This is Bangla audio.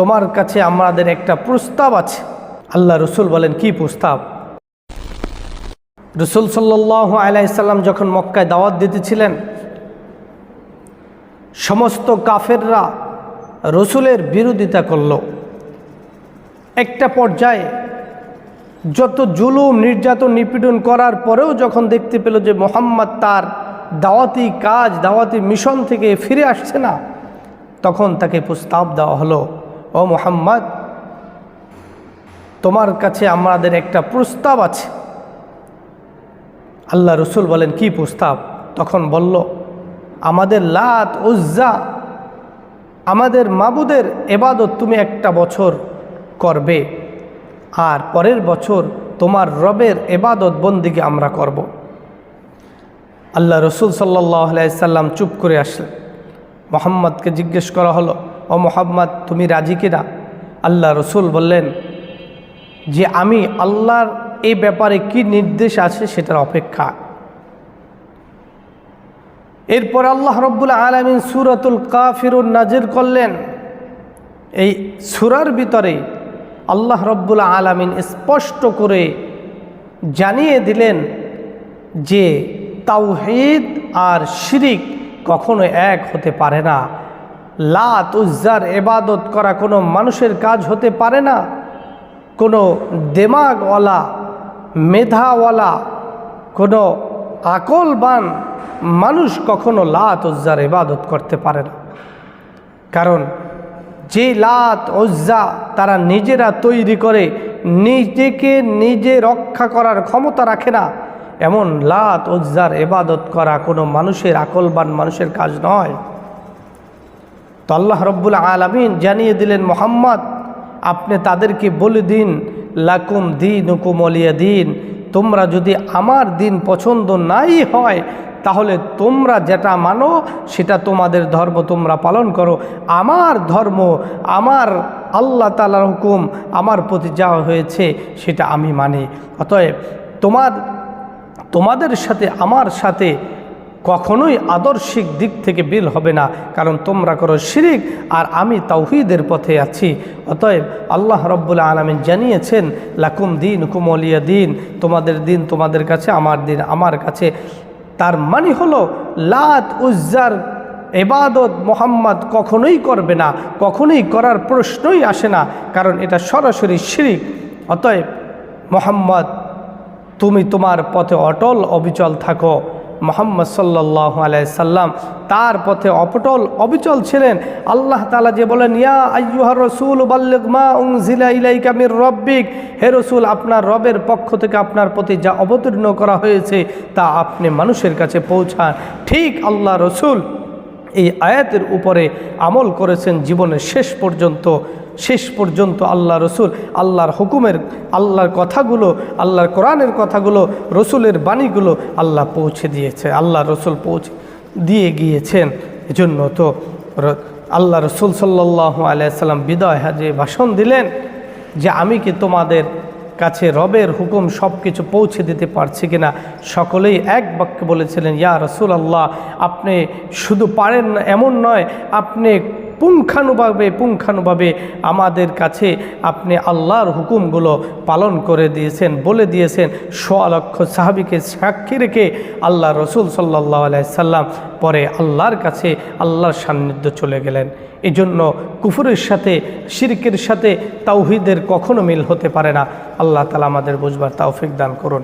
তোমার কাছে আমাদের একটা প্রস্তাব আছে। আল্লাহ রসুল বলেন, কি প্রস্তাব? রসুল সাল্লাহ আলাইসাল্লাম যখন মক্কায় দাওয়াত দিতেছিলেন, সমস্ত কাফেররা রসুলের বিরোধিতা করল। একটা পর্যায়ে যত জুলুম, নির্যাতন, নিপীড়ন করার পরেও যখন দেখতে পেল যে মোহাম্মদ তার দাওয়াতি কাজ, দাওয়াতি মিশন থেকে ফিরে আসছে না, তখন তাকে প্রস্তাব দেওয়া হলো। ও মোহাম্মদ, তোমার কাছে আমাদের একটা প্রস্তাব আছে। আল্লাহ রসুল বলেন, কি প্রস্তাব? তখন বলল, আমাদের লাত, উজ্জা, আমাদের মাবুদের এবাদত তুমি একটা বছর করবে, আর পরের বছর তোমার রবের এবাদত বন্দিকে আমরা করব। আল্লাহ রসুল সাল্লাহ সাল্লাম চুপ করে আসলেন। মোহাম্মদকে জিজ্ঞেস করা হলো ও মোহাম্মদ, তুমি রাজি কিনা? আল্লাহ রসুল বললেন, যে আমি আল্লাহর এই ব্যাপারে কি নির্দেশ আছে সেটার অপেক্ষা। এরপর আল্লাহ রব্বুল আলমিন সুরাতুল কাফিরুন নাজির করলেন। এই সুরার ভিতরে আল্লাহ রব্বুল আলমিন স্পষ্ট করে জানিয়ে দিলেন যে তাওহিদ আর শিরিক কখনো এক হতে পারে না। লাত উজ্জার এবাদত করা কোনো মানুষের কাজ হতে পারে না। কোনো দেমাগওয়ালা, মেধাওয়ালা, কোনো আকলবান মানুষ কখনো লাত উজ্জার এবাদত করতে পারে না। কারণ যে লাত ওজ্জা তারা নিজেরা তৈরি করে, নিজেকে নিজে রক্ষা করার ক্ষমতা রাখে না। এমন লাত ওজ্জার এবাদত করা কোনো মানুষের, আকলবান মানুষের কাজ নয়। তো আল্লাহ রব্বুল আলমিন জানিয়ে দিলেন, মোহাম্মদ, আপনি তাদেরকে বলে দিন, লাকুম দিন হুকুম অলিয়া দিন। তোমরা যদি আমার দিন পছন্দ নাই হয়, তাহলে তোমরা যেটা মানো, সেটা তোমাদের ধর্ম তোমরা পালন করো। আমার ধর্ম, আমার আল্লাহ তালার হুকুম, আমার প্রতি যা হয়েছে, সেটা আমি মানি। অতএব তোমার, তোমাদের সাথে, আমার সাথে কখনোই আদর্শিক দিক থেকে বিল হবে না, কারণ তোমরা করো শিরিক আর আমি তাওহিদের পথে আছি। অতএব আল্লাহ রব্বুল আলমিন জানিয়েছেন, লাকুম দিন কুমলিয়া দিন, তোমাদের দিন তোমাদের কাছে, আমার দিন আমার কাছে। তার মানে হলো, লাত উজ্জার এবাদত মোহাম্মদ কখনোই করবে না, কখনোই করার প্রশ্নই আসে না, কারণ এটা সরাসরি শিরিক। অতএব, মোহাম্মদ, তুমি তোমার পথে অটল অবিচল থাকো। মোহাম্মদ সাল্লাহ আলাইসাল্লাম তার পথে অপটল, অবিচল ছিলেন। আল্লাহ তালা যে বলেন, ইয়া আয়ুহা রসুল বাল্লিগমা উংজিলা ইলাইকা মির রব্বিক। হে রসুল, আপনার রবের পক্ষ থেকে আপনার প্রতি যা অবতীর্ণ করা হয়েছে, তা আপনি মানুষের কাছে পৌঁছান। ঠিক আল্লাহ রসুল। এই আয়াতের উপরে আমল করেছেন জীবনের শেষ পর্যন্ত শেষ পর্যন্ত আল্লাহ রসুল, আল্লাহর হুকুমের, আল্লাহর কথাগুলো, আল্লাহর কোরআনের কথাগুলো, রসুলের বাণীগুলো আল্লাহ পৌঁছে দিয়েছে আল্লাহ রসুল পৌঁছে দিয়ে গিয়েছেন। এজন্য তো আল্লাহ রসুল সাল্লাহ আলাইসাল্লাম বিদয় হাজে ভাষণ দিলেন যে আমি কি তোমাদের কাছে রবের হুকুম সব কিছু পৌঁছে দিতে পারছি কিনা? সকলেই এক বাক্যে বলেছিলেন, ইয়া রসুল আল্লাহ আপনি শুধু পারেন না, এমন নয়, আপনি পুঙ্খানুভাবে পুঙ্খানুভাবে আমাদের কাছে আপনি আল্লাহর হুকুমগুলো পালন করে দিয়েছেন, বলে দিয়েছেন। সোয়া লক্ষ সাহাবিকে সাক্ষী রেখে আল্লাহ রসুল সাল্লাহ আলাইসাল্লাম পরে আল্লাহর কাছে আল্লাহর সান্নিধ্য চলে গেলেন। এই জন্য কুফুরের সাথে, শিরকের সাথে তাওহিদের কখনো মিল হতে পারে না। আল্লাহ তালা আমাদের বুঝবার তাওফিক দান করুন।